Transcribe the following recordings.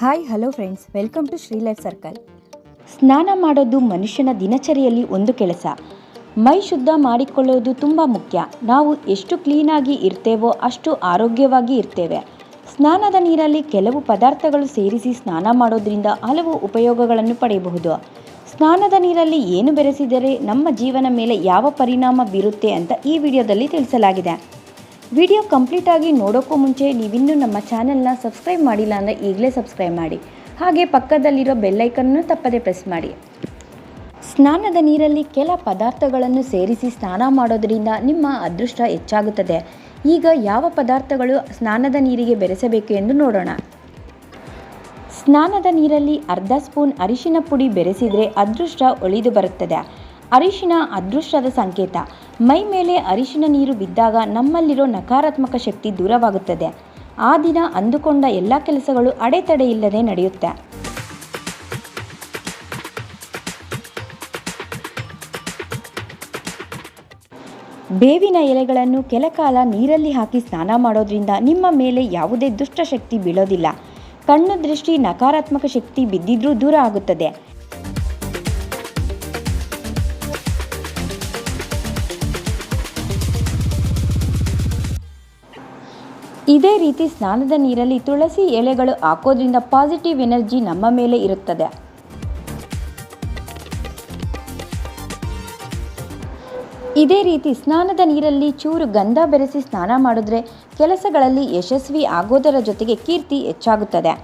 Hi hello friends welcome to Shri life circle ಸ್ನಾನ ಮಾಡೋದು ಮನುಷ್ಯನ ದಿನಚರಿಯಲ್ಲಿ ಒಂದು ಕೆಲಸ. ಮೈ ಶುದ್ಧ ಮಾಡಿಕೊಳ್ಳೋದು ತುಂಬ ಮುಖ್ಯ. ನಾವು ಎಷ್ಟು ಕ್ಲೀನಾಗಿ ಇರ್ತೇವೋ ಅಷ್ಟು ಆರೋಗ್ಯವಾಗಿ ಇರ್ತೇವೆ. ಸ್ನಾನದ ನೀರಲ್ಲಿ ಕೆಲವು ಪದಾರ್ಥಗಳು ಸೇರಿಸಿ ಸ್ನಾನ ಮಾಡೋದ್ರಿಂದ ಹಲವು ಉಪಯೋಗಗಳನ್ನು ಪಡೆಯಬಹುದು. ಸ್ನಾನದ ನೀರಲ್ಲಿ ಏನು ಬೆರೆಸಿದರೆ ನಮ್ಮ ಜೀವನ ಮೇಲೆ ಯಾವ ಪರಿಣಾಮ ಬೀರುತ್ತೆ ಅಂತ ಈ ವಿಡಿಯೋದಲ್ಲಿ ತಿಳಿಸಲಾಗಿದೆ. ವಿಡಿಯೋ ಕಂಪ್ಲೀಟ್ ಆಗಿ ನೋಡೋಕ್ಕೂ ಮುಂಚೆ ನೀವಿನ್ನೂ ನಮ್ಮ ಚಾನೆಲ್ನ ಸಬ್ಸ್ಕ್ರೈಬ್ ಮಾಡಿಲ್ಲ ಅಂದರೆ ಈಗಲೇ ಸಬ್ಸ್ಕ್ರೈಬ್ ಮಾಡಿ. ಹಾಗೆ ಪಕ್ಕದಲ್ಲಿರೋ ಬೆಲ್ಲೈಕನ್ನು ತಪ್ಪದೇ ಪ್ರೆಸ್ ಮಾಡಿ. ಸ್ನಾನದ ನೀರಲ್ಲಿ ಕೆಲ ಪದಾರ್ಥಗಳನ್ನು ಸೇರಿಸಿ ಸ್ನಾನ ಮಾಡೋದರಿಂದ ನಿಮ್ಮ ಅದೃಷ್ಟ ಹೆಚ್ಚಾಗುತ್ತದೆ. ಈಗ ಯಾವ ಪದಾರ್ಥಗಳು ಸ್ನಾನದ ನೀರಿಗೆ ಬೆರೆಸಬೇಕು ಎಂದು ನೋಡೋಣ. ಸ್ನಾನದ ನೀರಲ್ಲಿ ಅರ್ಧ ಸ್ಪೂನ್ ಅರಿಶಿನ ಪುಡಿ ಬೆರೆಸಿದರೆ ಅದೃಷ್ಟ ಒಳಿದು ಬರುತ್ತದೆ. ಅರಿಶಿನ ಅದೃಷ್ಟದ ಸಂಕೇತ. ಮೈ ಮೇಲೆ ಅರಿಶಿನ ನೀರು ಬಿದ್ದಾಗ ನಮ್ಮಲ್ಲಿರೋ ನಕಾರಾತ್ಮಕ ಶಕ್ತಿ ದೂರವಾಗುತ್ತದೆ. ಆ ದಿನ ಅಂದುಕೊಂಡ ಎಲ್ಲ ಕೆಲಸಗಳು ಅಡೆತಡೆ ಇಲ್ಲದೆ ನಡೆಯುತ್ತೆ. ಬೇವಿನ ಎಲೆಗಳನ್ನು ಕೆಲಕಾಲ ನೀರಲ್ಲಿ ಹಾಕಿ ಸ್ನಾನ ಮಾಡೋದ್ರಿಂದ ನಿಮ್ಮ ಮೇಲೆ ಯಾವುದೇ ದುಷ್ಟಶಕ್ತಿ ಬೀಳೋದಿಲ್ಲ. ಕಣ್ಣು ದೃಷ್ಟಿ ನಕಾರಾತ್ಮಕ ಶಕ್ತಿ ಬಿದ್ದಿದ್ರೂ ದೂರ ಆಗುತ್ತದೆ. ಇದೇ ರೀತಿ ಸ್ನಾನದ ನೀರಲ್ಲಿ ತುಳಸಿ ಎಲೆಗಳು ಹಾಕೋದ್ರಿಂದ ಪಾಸಿಟಿವ್ ಎನರ್ಜಿ ನಮ್ಮ ಮೇಲೆ ಇರುತ್ತದೆ. ಇದೇ ರೀತಿ ಸ್ನಾನದ ನೀರಲ್ಲಿ ಚೂರು ಗಂಧ ಬೆರೆಸಿ ಸ್ನಾನ ಮಾಡಿದ್ರೆ ಕೆಲಸಗಳಲ್ಲಿ ಯಶಸ್ವಿ ಆಗೋದರ ಜೊತೆಗೆ ಕೀರ್ತಿ ಹೆಚ್ಚಾಗುತ್ತದೆ.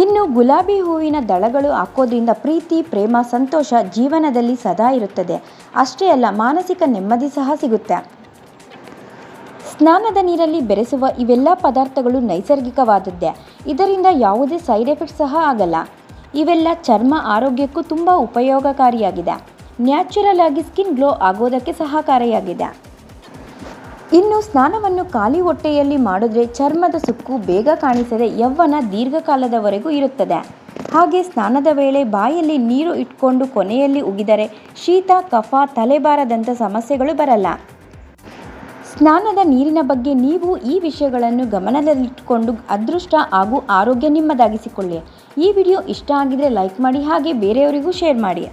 ಇನ್ನು ಗುಲಾಬಿ ಹೂವಿನ ದಳಗಳು ಹಾಕೋದ್ರಿಂದ ಪ್ರೀತಿ, ಪ್ರೇಮ, ಸಂತೋಷ ಜೀವನದಲ್ಲಿ ಸದಾ ಇರುತ್ತದೆ. ಅಷ್ಟೇ ಅಲ್ಲ, ಮಾನಸಿಕ ನೆಮ್ಮದಿ ಸಹ ಸಿಗುತ್ತೆ. ಸ್ನಾನದ ನೀರಲ್ಲಿ ಬೆರೆಸುವ ಇವೆಲ್ಲ ಪದಾರ್ಥಗಳು ನೈಸರ್ಗಿಕವಾದದ್ದೇ. ಇದರಿಂದ ಯಾವುದೇ ಸೈಡ್ ಎಫೆಕ್ಟ್ ಸಹ ಆಗಲ್ಲ. ಇವೆಲ್ಲ ಚರ್ಮ ಆರೋಗ್ಯಕ್ಕೂ ತುಂಬ ಉಪಯೋಗಕಾರಿಯಾಗಿದೆ. ನ್ಯಾಚುರಲ್ ಆಗಿ ಸ್ಕಿನ್ ಗ್ಲೋ ಆಗೋದಕ್ಕೆ ಸಹಕಾರಿಯಾಗಿದೆ. ಇನ್ನು ಸ್ನಾನವನ್ನು ಖಾಲಿ ಹೊಟ್ಟೆಯಲ್ಲಿ ಮಾಡಿದ್ರೆ ಚರ್ಮದ ಸುಕ್ಕು ಬೇಗ ಕಾಣಿಸದೆ ಯೌವನ ದೀರ್ಘಕಾಲದವರೆಗೂ ಇರುತ್ತದೆ. ಹಾಗೆ ಸ್ನಾನದ ವೇಳೆ ಬಾಯಲ್ಲಿ ನೀರು ಇಟ್ಕೊಂಡು ಕೊನೆಯಲ್ಲಿ ಉಗಿದರೆ ಶೀತ, ಕಫ, ತಲೆಬಾರದಂಥ ಸಮಸ್ಯೆಗಳು ಬರಲ್ಲ. ಸ್ನಾನದ ನೀರಿನ ಬಗ್ಗೆ ನೀವು ಈ ವಿಷಯಗಳನ್ನು ಗಮನದಲ್ಲಿಟ್ಟುಕೊಂಡು ಅದೃಷ್ಟ ಹಾಗೂ ಆರೋಗ್ಯ ನಿಮ್ಮದಾಗಿಸಿಕೊಳ್ಳಿ. ಈ ವಿಡಿಯೋ ಇಷ್ಟ ಆಗಿದ್ರೆ ಲೈಕ್ ಮಾಡಿ ಹಾಗೆ ಬೇರೆಯವರಿಗೂ ಶೇರ್ ಮಾಡಿ.